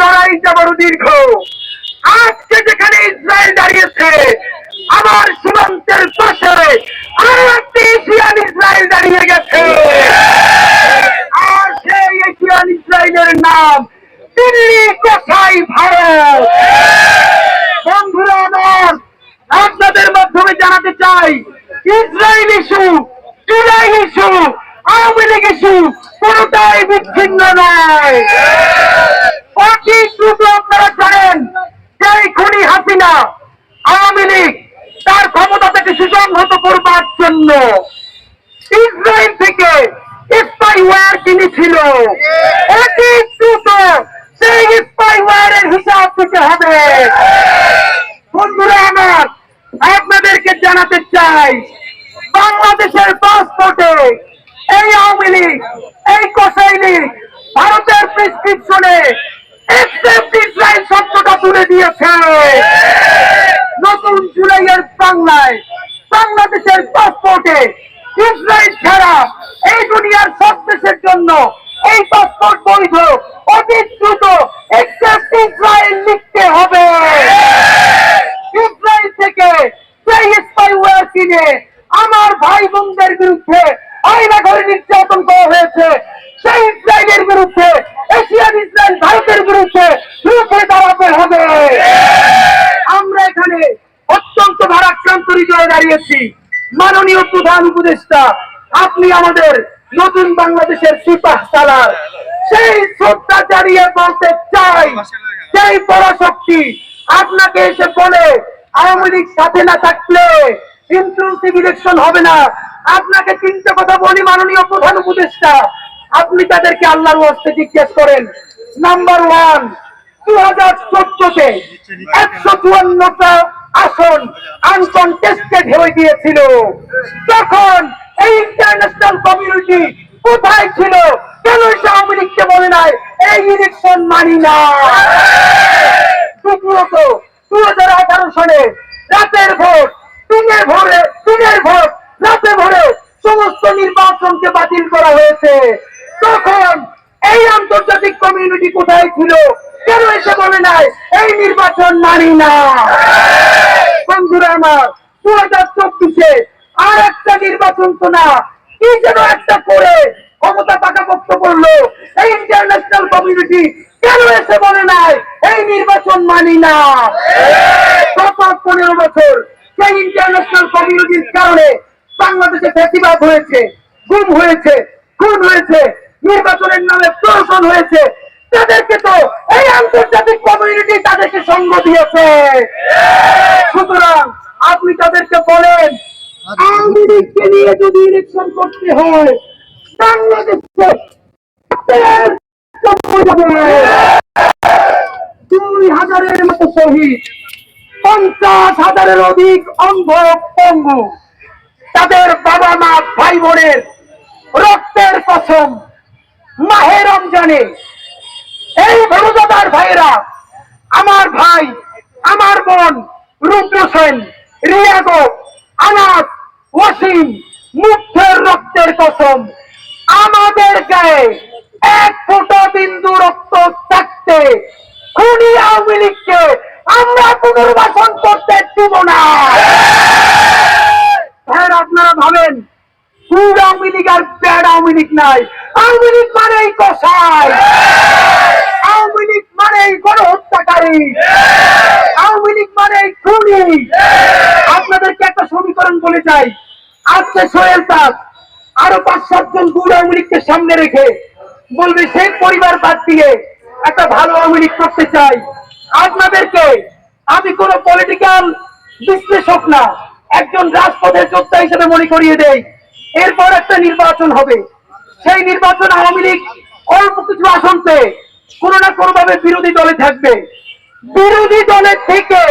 লড়াইটা বড় দীর্ঘ। আজকে যেখানে ইসরায়েল দাঁড়িয়েছে আমার সীমান্তের পাশে আরও একটি এশিয়ান ইসরায়েল দাঁড়িয়ে গেছে। আর সেই এশিয়ান ইসরায়েলের নাম দিল্লি, কোথায় ভারত? বন্ধুরা, আমার আপনাদের মাধ্যমে জানাতে চাই, Israel issue, July issue, Awami League issue কোনটাই বিচ্ছিন্ন নয়। অতি দ্রুত আপনারা জানেন এই খুনি হাসিনা আওয়ামী লীগ তার ক্ষমতা থেকে সুসংহত করবার জন্য ইসরায়েল থেকে স্পাইওয়্যার কিনেছিল। অতি দ্রুত সেই স্পাইওয়্যারের হিসাব দিতে হবে। বন্ধুরা আমার, আপনাদেরকে জানাতে চাই, বাংলাদেশের পাসপোর্টে এই আওয়ামী লীগ, এই কসাই লীগ ভারতের প্রেসক্রিপশনে এক্সেপ্ট ইসরায়েল শব্দটা তুলে দিয়েছে নতুন জুলাইয়ের বাংলায় বাংলাদেশের পাসপোর্টে ইসরায়েল ছাড়া এই দুনিয়ার সব দেশের জন্য এই পাসপোর্ট বৈধ। অতি দ্রুত ইসরায়েল লিখতে হবে। ইসরায়েল থেকে সেই স্পাইওয়্যার কিনে আমার ভাই বোনদের বিরুদ্ধে আইনা ঘরে নির্যাতন করা হয়েছে। সেই ইসরায়েলের বিরুদ্ধে, এশিয়ান ইসরায়েল ভারতের বিরুদ্ধে রুখে দাঁড়াতে হবে। আমরা এখানে অত্যন্ত ভারাক্রান্ত হৃদয়ে দাঁড়িয়েছি। মাননীয় প্রধান উপদেষ্টা, আপনি আমাদের নতুন বাংলাদেশের সিপাহ সালার সেই শ্রদ্ধা জানিয়ে বলতে চাই, সেই পরাশক্তি আপনাকে এসে বলে, আওয়ামী লীগ সাথে না থাকলে ইনক্লুসিভ ইলেকশন হবে না। আপনাকে তিনটে কথা বলি, মাননীয় প্রধান উপদেষ্টা। আপনি তাদেরকে আল্লাহর হস্তে জিজ্ঞেস করেন নাম্বার ওয়ান দু হাজার চোদ্দতে একশো চুয়ান্নটা আসন আনকনটেস্টেড হয়ে গিয়েছিল। তখন এই ইন্টারন্যাশনাল কমিউনিটি কোথায় ছিল? কেন এটা আওয়ামী লীগকে বলে নাই? এই ইলেকশন মানি না। দ্বিতীয়ত দু হাজার আঠারো সালে রাতের ভোট, দিনের ভোরে দিনের ভোট, রাতে ভোরে সমস্ত নির্বাচনকে বাতিল করা হয়েছে। তখন এই আন্তর্জাতিক কমিউনিটি কোথায় ছিল? কেন এসে বলে নাই? এই নির্বাচন মানি না। বন্ধুরা আমার দু হাজার চব্বিশে আর একটা নির্বাচন তো না। কি যেন একটা করে ক্ষমতা পাকাপোক্ত করল এই ইন্টারন্যাশনাল কমিউনিটি কেন এসে বলে নাই? এই নির্বাচন মানি না। গত পনেরো বছর সেই ইন্টারন্যাশনাল কমিউনিটির কারণে বাংলাদেশে ফেসিবাদ হয়েছে, গুম হয়েছে, খুন হয়েছে, নির্বাচনের নামে প্রহসন হয়েছে। তাদেরকে তো এই আন্তর্জাতিক কমিউনিটি তাদেরকে সঙ্গ দিয়েছে। সুতরাং আপনি তাদেরকে বলেন আওয়ামী নিয়ে যদি ইলেকশন করতে হয়, বাংলাদেশে দুই হাজারের মতো শহীদ, পঞ্চাশ হাজারের অধিক অন্ধ পঙ্গু তাদের বাবা মা ভাই বোনের রক্তের কসম মাহে রমজানে। এই ভরদাদার ভাইরা আমার ভাই, আমার বোন রুদ্র সেন, রিয়াগো আনাস ওয়াসিম মুগ্ধের রক্তের কসম। আমাদের গায়ে এক ফোঁটা বিন্দু রক্ত থাকতে খুনি আওয়ামী লীগকে আমরা পুনর্বাসন করতে দিব না। স্যার আপনারা ভাবেন গুড আওয়ামী লীগ আর ব্যাড আওয়ামী লীগ নাই। আওয়ামী লীগ মানেই কষাই আওয়ামী লীগ মানেই গণহত্যাকারী আওয়ামী লীগ মানেই খুনি আপনাদেরকে একটা বলে যাই। আজকে সোহেল তাজ আরও পাঁচ সাতজন গুড আওয়ামী লীগকে সামনে রেখে বলবে, সেই পরিবার বাদ দিয়ে একটা ভালো আওয়ামী লীগ করতে চাই। আপনাদেরকে আমি কোন পলিটিক্যাল বিশ্লেষক না, একজন রাজপথের যোদ্ধা হিসেবে মনে করিয়ে দেই। এরপর একটা নির্বাচন হবে। সেই নির্বাচন আওয়ামী লীগ অল্প কিছু আসন পেয়ে কোনো না কোনো ভাবে বিরোধী দলে থাকবে। বিরোধী দলের থেকে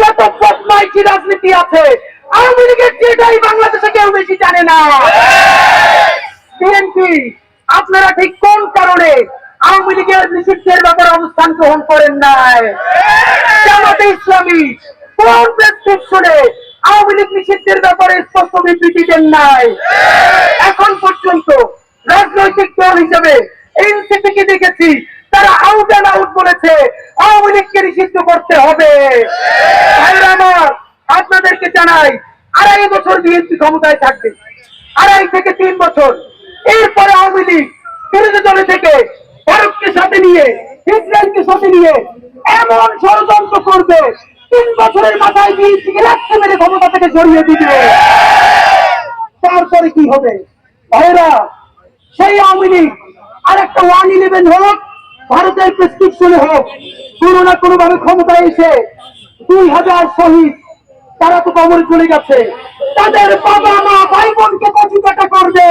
যত বদমাইশি রাজনীতি আছে আওয়ামী লীগের বাংলাদেশে কেউ বেশি জানে না। আপনারা ঠিক কোন কারণে আওয়ামী লীগের নিষিদ্ধের ব্যাপারে অবস্থান গ্রহণ করেন নাই? জামাতে ইসলামী, কোন প্রেসক্রিপশনে আওয়ামী লীগ নিষিদ্ধের ব্যাপারে স্পষ্ট বিবৃতি দেন নাই? এখন পর্যন্ত রাজনৈতিক দল হিসেবে এনসিপি কে দেখেছি, তারা আউট অ্যান্ড আউট বলেছে, আওয়ামী লীগকে নিষিদ্ধ করতে হবে। আমার আপনাদেরকে জানাই, আড়াই বছর বিএনপি ক্ষমতায় থাকবে। আড়াই থেকে তিন বছর। এরপরে আওয়ামী লীগ বিরোধী দলে থেকে ভারতকে সাথে নিয়ে, ইসরায়েলকে সাথে নিয়ে এমন ষড়যন্ত্র করবে, তিন বছরের মাথায় বিএনপিকে রাখতে মেরে ক্ষমতা থেকে সরিয়ে দিবে। তারপরে কি হবে? ভাইরা সেই আওয়ামী লীগ আর একটা ওয়ান ইলেভেন হোক, ভারতের প্রেসক্রিপশনে হোক, কোনো না কোনো ভাবে ক্ষমতায় এসে দুই হাজার শহীদ তারা তো কবরে চলে গেছে। তাদের বাবা মা ভাই বোনকে কচু কাটা করবে।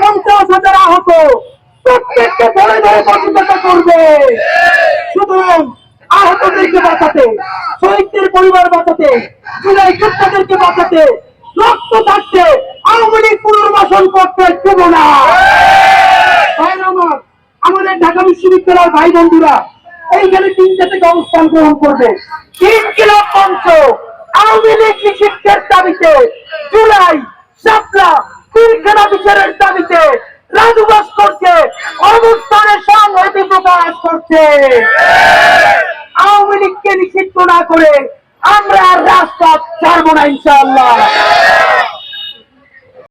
পঞ্চাশ হাজার আহত, প্রত্যেককে ধরে ধরে কচু কাটা করবে। সুতরাং আহতদেরকে বাঁচাতে, শহীদদের পরিবার বাঁচাতে, জুলাই যোদ্ধাদেরকে বাঁচাতে, রক্ত থাকতে, আওয়ামী লীগ পুনর্বাসন করতে দেব না। আমাদের ঢাকা বিশ্ববিদ্যালয়ের ভাই বন্ধুরা এইখানে তিনটে থেকে অবস্থান গ্রহণ করবে। তিন কিলো পঞ্চ আওয়ামী লীগ নিষিদ্ধের দাবিতে জুলাই সাপলা তিনখানা বিচারের দাবিতে রাজুবাস করছে অবস্থানের সংহতি প্রকাশ করছে। আওয়ামী লীগকে নিষিদ্ধ না করে আমরা রাজপথ ছাড়বো না ইনশাআল্লাহ।